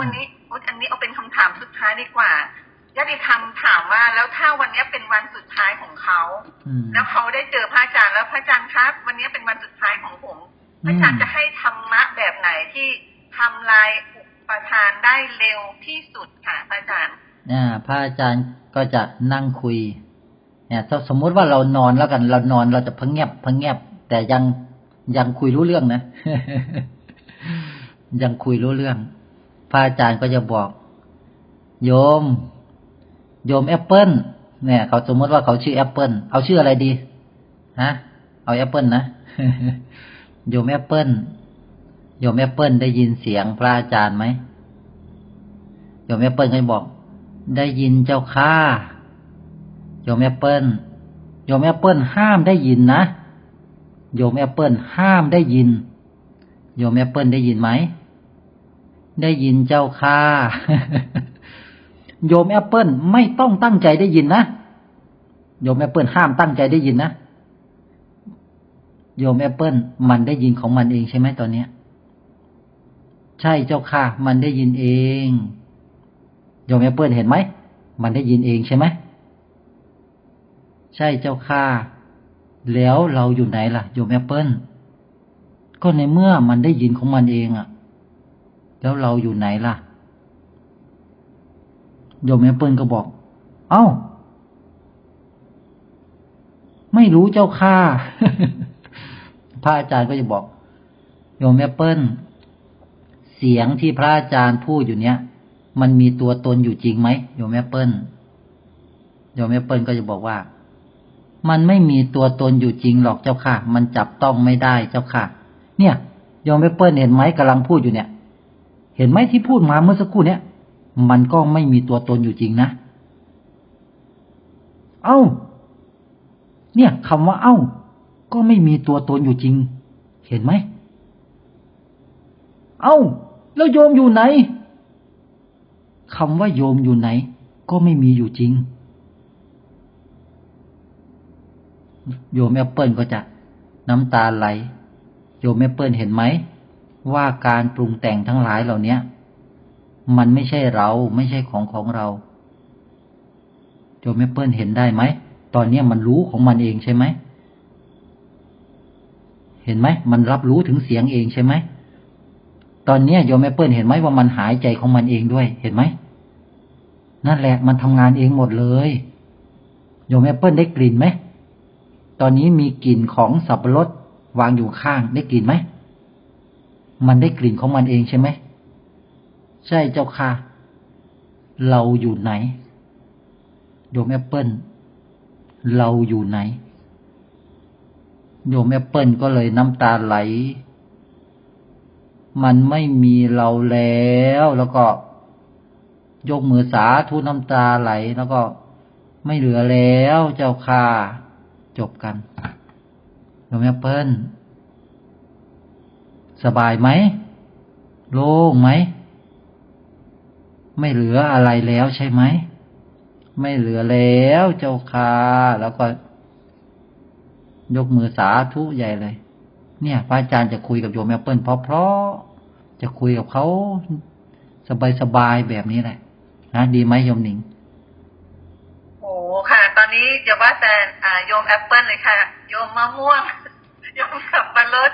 วันนี้อุ๊ยอันนี้เอาเป็นคำถามสุดท้ายดีกว่าญาติธรรมถามว่าแล้วถ้าวันนี้เป็นวันสุดท้ายของเขาอืมแล้วเขาได้เจอพระอาจารย์แล้วพระอาจารย์ครับ วันนี้เป็นวันสุดท้ายของผมพระอาจารย์จะให้ธรรมะแบบไหนที่ทำลายอุปทานได้เร็วที่สุดค่ะพระอาจารย์อ่าพระอาจารย์ก็จะนั่งคุย เนี่ยถ้าสมมุติว่าเรานอนแล้วกัน เรานอนเราจะพังเงียบพังเงียบ แต่ยังยังคุยรู้เรื่องนะ ยังคุยรู้เรื่อง พระอาจารย์ก็จะบอก โยม โยมแอปเปิลเนี่ยเขาสมมติว่าเขาชื่อแอปเปิลเอาชื่ออะไรดีฮะเอาแอปเปิลนะโยมแอปเปิลโยมแอปเปิลได้ยินเสียงพระอาจารย์ไหมโยมแอปเปิลก็จะบอก ได้ยินเจ้าค่าโยมแอปเปิลโยมแอปเปิลห้ามได้ยินนะโยมแอปเปิลห้ามได้ยินโยมแอปเปิลได้ยินไหม ได้ยินเจ้าค่าโยมแอปเปิลไม่ต้องตั้งใจได้ยินนะ โยมแอปเปิลห้ามตั้งใจได้ยินนะ โยมแอปเปิลมันได้ยินของมันเองใช่ไหมตอนเนี้ย ใช่เจ้าค่ะ มันได้ยินเอง โยมแอปเปิลเห็นไหม มันได้ยินเองใช่ไหม ใช่เจ้าค่ะ แล้วเราอยู่ไหนล่ะ โยมแอปเปิลก็ในเมื่อมันได้ยินของมันเองอะ แล้วเราอยู่ไหนล่ะ โยมแอปเปิลก็บอก เอ้า ไม่รู้เจ้าค่ะ พระอาจารย์ก็จะบอก โยมแอปเปิลเสียงที่พระอาจารย์พูดอยู่เนี้ยมันมีตัวตนอยู่จริงไหมโยมแอปเปิลโยมแอปเปิลก็จะบอกว่า มันไม่มีตัวตนอยู่จริงหรอกเจ้าค่ะ มันจับต้องไม่ได้เจ้าค่ะ เนี่ยโยมแอปเปิลเห็นไหมกำลังพูดอยู่เนี่ย เห็นไหมที่พูดมาเมื่อสักครู่เนี้ยมันก็ไม่มีตัวตนอยู่จริงนะ เอ้า เนี่ยคำว่า เอ้า ก็ไม่มีตัวตนอยู่จริง เห็นไหม เอ้า แล้วโยมอยู่ไหนคำว่าโยมอยู่ไหน ก็ไม่มีอยู่จริง โยมแอปเปิลก็จะน้ำตาไหล โยมแอปเปิลเห็นไหม ว่าการปรุงแต่งทั้งหลายเหล่านี้มันไม่ใช่เราไม่ใช่ของของเราโยมแอปเปิลเห็นได้ไหม ตอนนี้มันรู้ของมันเองใช่ไหม เห็นไหม มันรับรู้ถึงเสียงเองใช่ไหม ตอนนี้โยมแอปเปิลเห็นไหมว่ามันหายใจของมันเองด้วย เห็นไหม นั่นแหละมันทำงานเองหมดเลยโยมแอปเปิลได้กลิ่นไหม ตอนนี้มีกลิ่นของสับปะรดวางอยู่ข้างได้กลิ่นไหม มันได้กลิ่นของมันเองใช่ไหม ใช่เจ้าค่ะ เราอยู่ไหน โยมแอปเปิลเราอยู่ไหน โยมแอปเปิลก็เลยน้ำตาไหล มันไม่มีเราแล้วแล้วก็ ยกมือสาธุน้ำตาไหลแล้วก็ไม่เหลือแล้วเจ้าค่ะ จบกันโยมแอปเปิล สบายไหม โล่งไหม ไม่เหลืออะไรแล้วใช่ไหม ไม่เหลือแล้วเจ้าค่ะแล้วก็ ยกมือสาธุใหญ่เลย เนี่ย พระอาจารย์จะคุยกับโยมแอปเปิลเพราะๆจะคุยกับเขาสบายๆแบบนี้แหละนะดีไหมโยมหนิงโอ้ค่ะ ตอนนี้อย่าว่าแต่อ่าโยมแอปเปิลเลยค่ะ โยมมะม่วง โยมขับปลารถ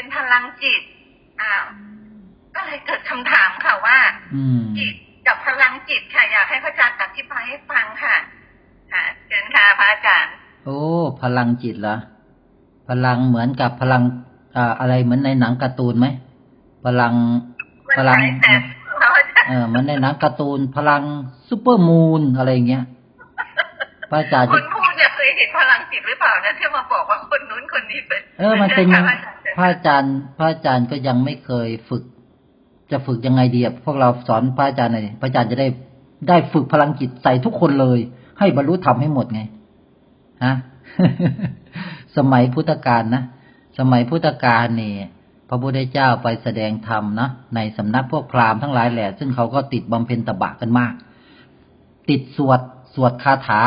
เป็นพลังจิตอ้าวก็เลยเกิดคำถามค่ะว่าอืมจิตกับพลังจิตค่ะอยากให้พระอาจารย์อธิบายให้ฟังค่ะ ค่ะเชิญค่ะพระอาจารย์โอ้พลังจิตเหรอพลังเหมือนกับพลังอ่าอะไรเหมือนในหนังการ์ตูนไหมพลังพลังมันใช้แต่พระอาจารย์เออเหมือนในหนังการ์ตูน พลังซูเปอร์มูนอะไรอย่างเงี้ยพระอาจารย์คจะนพูดเนี่ยเคยเห็นพลังจิตหรือเปล่านะที่มาบอกว่าคนนู้นคนนี้เป็นเออมันเป็นยังไใช่ พระอาจารย์ พระอาจารย์ก็ยังไม่เคยฝึก จะฝึกยังไงดีพวกเราสอนพระอาจารย์หน่อยพระอาจารย์จะได้ได้ฝึกพลังจิตใส่ทุกคนเลย ให้บรรลุธรรมให้หมดไงฮะสมัยพุทธกาลนะสมัยพุทธกาลนี่พระพุทธเจ้าไปแสดงธรรมนะในสำนักพวกพราหมณ์ทั้งหลายแหละ ซึ่งเขาก็ติดบำเพ็ญตบะกันมาก ติดสวดสวดคาถา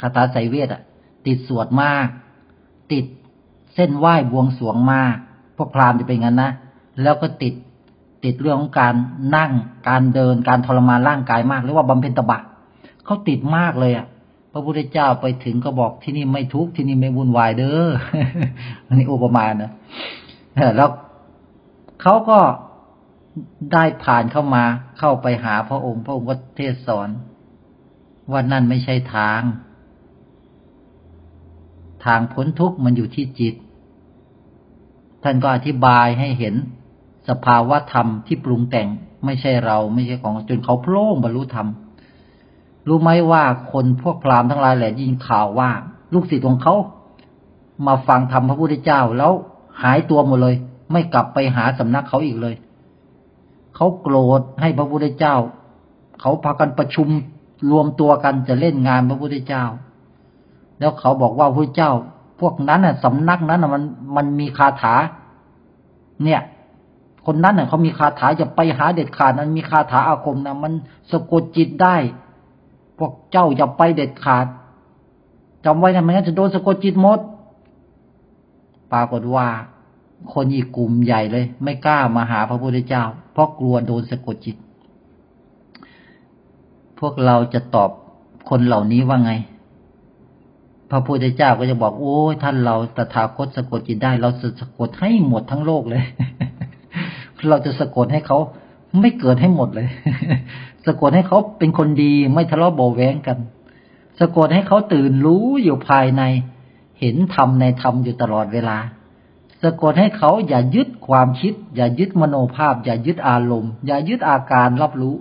คาถาไสยเวทอะติดสวดมาก ติด เส้นไหว้บวงสวงมาพวกพราหมณ์จะเป็นงั้นนะแล้วก็ติดติดเรื่องของการนั่งการเดินการทรมานร่างกายมากเรียกว่าบำเพ็ญตบะเขาติดมากเลยอะ พระพุทธเจ้าไปถึงก็บอกที่นี่ไม่ทุกข์ที่นี่ไม่วุ่นวายเด้ออันนี้อุปมานะแล้วเขาก็ได้ผ่านเข้ามาเข้าไปหาพระองค์ พระองค์ก็เทศสอนว่านั่นไม่ใช่ทาง ทางพ้นทุกข์มันอยู่ที่จิต ท่านก็อธิบายให้เห็นสภาวะธรรมที่ปรุงแต่งไม่ใช่เราไม่ใช่ของจนเขาโพล่งบรรลุธรรม รู้ไหมว่าคนพวกพราหมณ์ทั้งหลายแหละยินข่าวว่า ลูกศิษย์ของเขา มาฟังธรรมพระพุทธเจ้าแล้วหายตัวหมดเลย ไม่กลับไปหาสำนักเขาอีกเลย เขาโกรธให้พระพุทธเจ้า เขาพากันประชุมรวมตัวกันจะเล่นงานพระพุทธเจ้า แล้วเขาบอกว่าพระเจ้า พวกนั้นน่ะสำนักนั้นน่ะมันมันมีคาถา เนี่ย คนนั้นน่ะเขามีคาถาจะไปหาเด็ดขาดนั้นมีคาถาอาคมนะมันสะกดจิตได้ พวกเจ้าอย่าไปเด็ดขาดจำไว้นะไม่งั้นจะโดนสะกดจิตหมดปรากฏว่า คนอีกกลุ่มใหญ่เลย ไม่กล้ามาหาพระพุทธเจ้า เพราะกลัวโดนสะกดจิต พวกเราจะตอบคนเหล่านี้ว่าไง พระพุทธเจ้าก็จะบอกโอ้ยท่านเราตถาคตสะกดจิตได้ เราจะสะกดให้หมดทั้งโลกเลย เราจะสะกดให้เขาไม่เกิดให้หมดเลย สะกดให้เขาเป็นคนดีไม่ทะเลาะเบาแว้งกัน สะกดให้เขาตื่นรู้อยู่ภายใน เห็นธรรมในธรรมอยู่ตลอดเวลา สะกดให้เขาอย่ายึดความคิด อย่ายึดมโนภาพ อย่ายึดอารมณ์ อย่ายึดอาการรับรู้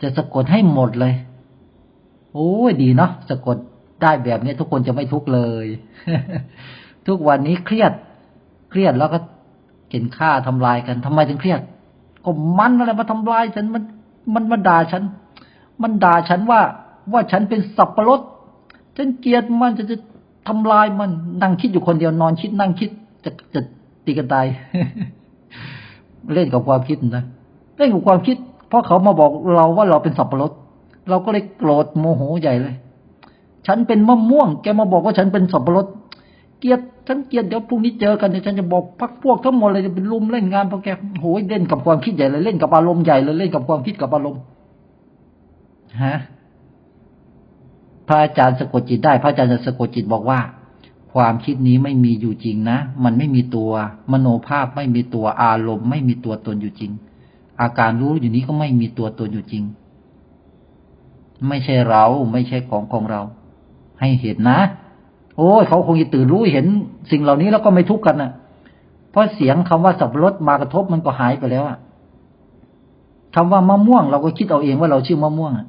จะสะกดให้หมดเลย โอ้ยดีเนาะสะกด ได้แบบนี้ทุกคนจะไม่ทุกข์เลย ทุกวันนี้เครียด เครียดแล้วก็เห็นฆ่าทำลายกันทำไมถึงเครียด ก็มันอะไรมาทำลายฉันมัน มันมาด่าฉัน มันด่าฉันว่า ว่าฉันเป็นสับปะรดฉันเกลียดมันจะจะทำลายมันนั่งคิดอยู่คนเดียวนอนคิดนั่งคิดจะจะตีกันตายเล่นกับความคิดนะเล่นกับความคิด เพราะเขามาบอกเราว่าเราเป็นสับปะรดเราก็เลยโกรธโมโหใหญ่เลย ฉันเป็นมะม่วง แกมาบอกว่าฉันเป็นสับปะรด เกลียดฉันเกลียดเดี๋ยวพรุ่งนี้เจอกันเดี๋ยวฉันจะบอกพักพวกทั้งหมดเลยจะเป็นลุมเล่นงานเพราะแกโหยเล่นกับความคิดใหญ่เลยเล่นกับอารมณ์ใหญ่เลยเล่นกับความคิดกับอารมณ์ฮะพระอาจารย์สะกดจิตได้ พระอาจารย์จะสะกดจิตบอกว่า ความคิดนี้ไม่มีอยู่จริงนะ มันไม่มีตัว มโนภาพไม่มีตัวอารมณ์ ไม่มีตัวตนอยู่จริง อาการรู้อยู่นี้ก็ไม่มีตัวตนอยู่จริง ไม่ใช่เราไม่ใช่ของของเรา ให้เห็นนะ โอ้ยเขาคงจะตื่นรู้เห็นสิ่งเหล่านี้แล้วก็ไม่ทุกข์กันนะเพราะเสียงคำว่าสับปะรดมากระทบมันก็หายไปแล้วอะคำว่ามะม่วง เราก็คิดเอาเองว่าเราชื่อมะม่วงอะ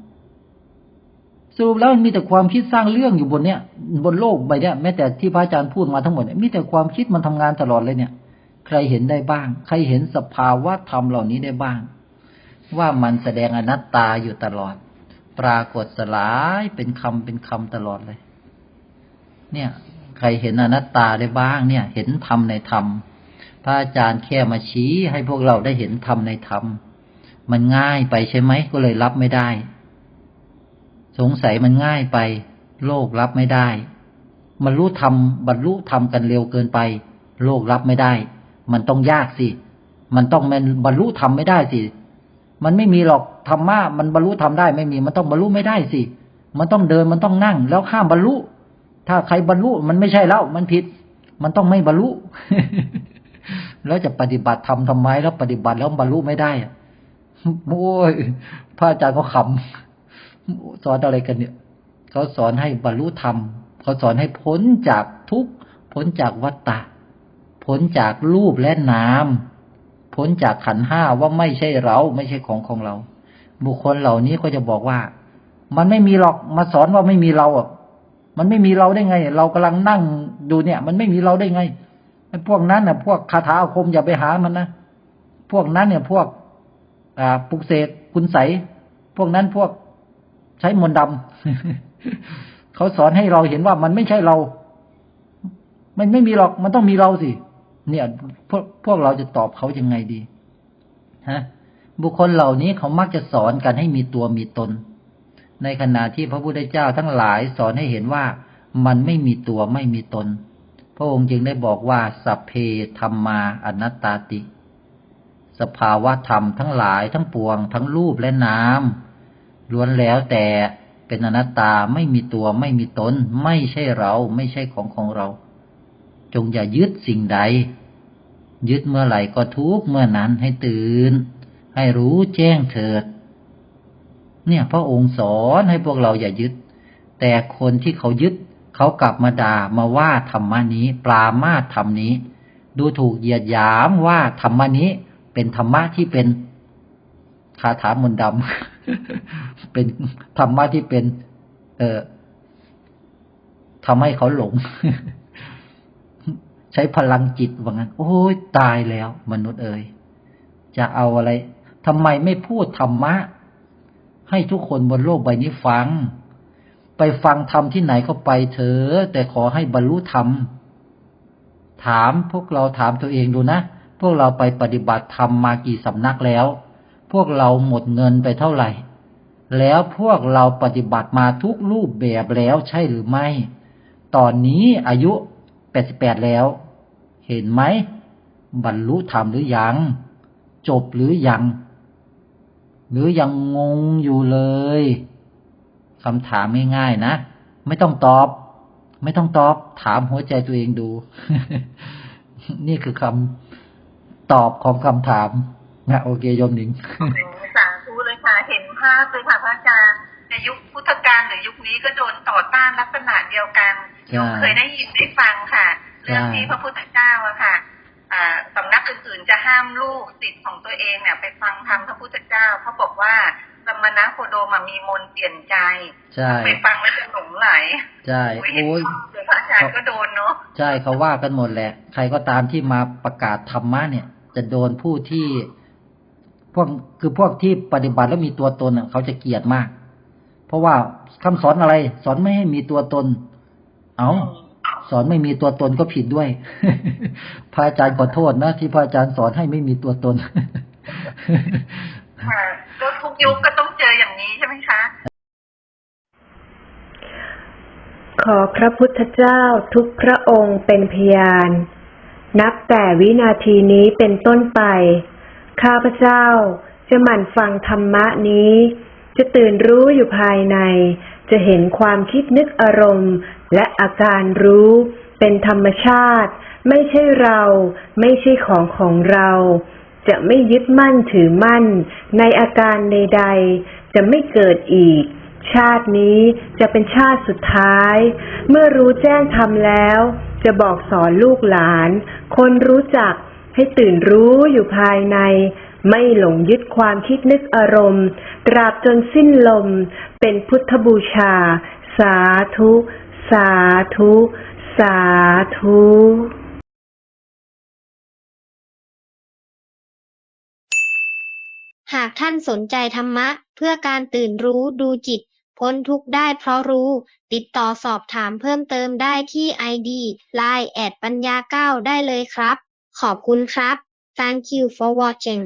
สรุปแล้วมันมีแต่ความคิดสร้างเรื่องอยู่บนเนี้ยบนโลกใบเนี้ยแม้แต่ที่พระอาจารย์พูดมาทั้งหมดเนี่ยมีแต่ความคิดมันทำงานตลอดเลยเนี่ย ใครเห็นได้บ้าง ใครเห็นสภาวะธรรมเหล่านี้ได้บ้าง ว่ามันแสดงอนัตตาอยู่ตลอด ปรากฏสลายเป็นคำเป็นคำตลอดเลย เนี่ย ใครเห็นอนัตตาได้บ้างเนี่ย เห็นธรรมในธรรม พระอาจารย์แค่มาชี้ให้พวกเราได้เห็นธรรมในธรรม มันง่ายไปใช่ไหมก็เลยรับไม่ได้ สงสัยมันง่ายไป โลกรับไม่ได้ มันรู้ธรรมบรรลุธรรมกันเร็วเกินไป โลกรับไม่ได้ มันต้องยากสิ มันต้องมันบรรลุธรรมไม่ได้สิ มันไม่มีหรอกธรรมะมันบรรลุธรรมได้ไม่มี มันต้องบรรลุไม่ได้สิ มันต้องเดินมันต้องนั่ง แล้วข้ามบรรลุ ถ้าใครบรรลุมันไม่ใช่แล้วมันผิด มันต้องไม่บรรลุ แล้วจะปฏิบัติทำทำไมแล้วปฏิบัติแล้วบรรลุไม่ได้อะโอ้ยพระอาจารย์ก็ขำสอนอะไรกันเนี่ยเขาสอนให้บรรลุธรรมเขาสอนให้พ้นจากทุกข์พ้นจากวัฏฏะพ้นจากรูปและนามพ้นจากขันห้าว่าไม่ใช่เรา ไม่ใช่ของของเรา บุคคลเหล่านี้ก็จะบอกว่า มันไม่มีหรอกมาสอนว่าไม่มีเราอะ มันไม่มีเราได้ไง เรากำลังนั่งดูเนี่ย มันไม่มีเราได้ไงไอ้พวกนั้นน่ะ พวกคาถาอาคมอย่าไปหามันนะพวกนั้นเนี่ย พวก อ่าปุกเสกคุณใสพวกนั้นพวกใช้มนต์ดำเขาสอนให้เราเห็นว่ามันไม่ใช่เรา มันไม่มีหรอก มันต้องมีเราสิ เนี่ย พวกพวกเราจะตอบเขายังไงดี ฮะ บุคคลเหล่านี้เขามักจะสอนกันให้มีตัวมีตน ในขณะที่พระพุทธเจ้าทั้งหลายสอนให้เห็นว่ามันไม่มีตัวไม่มีตน พระองค์จึงได้บอกว่าสัพเพธรรมาอนัตตาติ สภาวะธรรมทั้งหลายทั้งปวง ทั้งรูปและนามล้วนแล้วแต่เป็นอนัตตาไม่มีตัวไม่มีตน ไม่ใช่เราไม่ใช่ของของเรา จงอย่ายึดสิ่งใด ยึดเมื่อไหร่ก็ทุกเมื่อนั้นให้ตื่น ให้รู้แจ้งเถิด เนี่ย พระองค์สอนให้พวกเราอย่ายึด แต่คนที่เขายึด เขากลับมาด่ามาว่าธรรมนี้ ปรามาธรรมนี้ ดูถูกเหยียดหยามว่าธรรมนี้เป็นธรรมะที่เป็นคาถามนต์ดำเป็นธรรมะที่เป็น เออทำให้เขาหลง ใช้พลังจิตว่างั้น โอ้ยตายแล้ว มนุษย์เอ่ยจะเอาอะไรทำไมไม่พูดธรรมะ ให้ทุกคนบนโลกใบนี้ฟัง ไปฟังธรรมที่ไหนก็ไปเถอะแต่ขอให้บรรลุธรรม ถามพวกเราถามตัวเองดูนะ พวกเราไปปฏิบัติธรรมมากี่สำนักแล้ว พวกเราหมดเงินไปเท่าไหร่ แล้วพวกเราปฏิบัติมาทุกรูปแบบแล้วใช่หรือไม่ ตอนนี้อายุแปดสิบแปดแล้ว เห็นไหม บรรลุธรรมหรือยัง จบหรือยัง หรือยังงงอยู่เลยคำถามง่ายๆนะ ไม่ต้องตอบ ไม่ต้องตอบ ถามหัวใจตัวเองดู นี่คือคำตอบของคำถามนะโอเคโยมหนิงสาธุเลยค่ะ เห็นภาพเลยค่ะพระอาจารย์ในยุคพุทธกาลหรือยุคนี้ก็โดนต่อต้านลักษณะเดียวกันใช่โยมเคยได้ยินได้ฟังค่ะใช่เรื่องที่พระพุทธเจ้าอะค่ะอ่า สำนักอื่นๆ จะห้ามลูกศิษย์ของตัวเองเนี่ยไปฟังธรรมพระพุทธเจ้าเขาบอกว่าสมณะโคโดมามีมนต์เปลี่ยนใจใช่ไปฟังแล้วจะหลงไหลใช่โอ้ยเห็นโอ้ยภาพเลยพระอาจารย์ก็โดนเนาะใช่เขาว่ากันหมดแหละ ใครก็ตามที่มาประกาศธรรมะเนี่ย จะโดนผู้ที่ พวกคือพวกที่ปฏิบัติแล้วมีตัวตนอะเขาจะเกลียดมาก เพราะว่าคำสอนอะไร สอนไม่ให้มีตัวตน เอา สอนไม่มีตัวตนก็ผิดด้วย พระอาจารย์ขอโทษนะ ที่พระอาจารย์สอนให้ไม่มีตัวตนค่ะก็ทุกยุคก็ต้องเจออย่างนี้ใช่ไหมคะ ขอพระพุทธเจ้าทุกพระองค์เป็นพยาน นับแต่วินาทีนี้เป็นต้นไป ข้าพเจ้าจะหมั่นฟังธรรมะนี้ จะตื่นรู้อยู่ภายใน จะเห็นความคิดนึกอารมณ์ และอาการรู้เป็นธรรมชาติ ไม่ใช่เรา ไม่ใช่ของของเรา จะไม่ยึดมั่นถือมั่น ในอาการใดๆ จะไม่เกิดอีก ชาตินี้จะเป็นชาติสุดท้าย เมื่อรู้แจ้งทำแล้ว จะบอกสอนลูกหลาน คนรู้จักให้ตื่นรู้อยู่ภายในไม่หลงยึดความคิดนึกอารมณ์ ตราบจนสิ้นลม เป็นพุทธบูชา สาธุ สาธุ สาธุหากท่านสนใจธรรมะ เพื่อการตื่นรู้ดูจิต พ้นทุกข์ได้เพราะรู้ ติดต่อสอบถามเพิ่มเติมได้ที่ ID Line แอดปัญญาเก้าได้เลยครับ ขอบคุณครับ Thank you for watching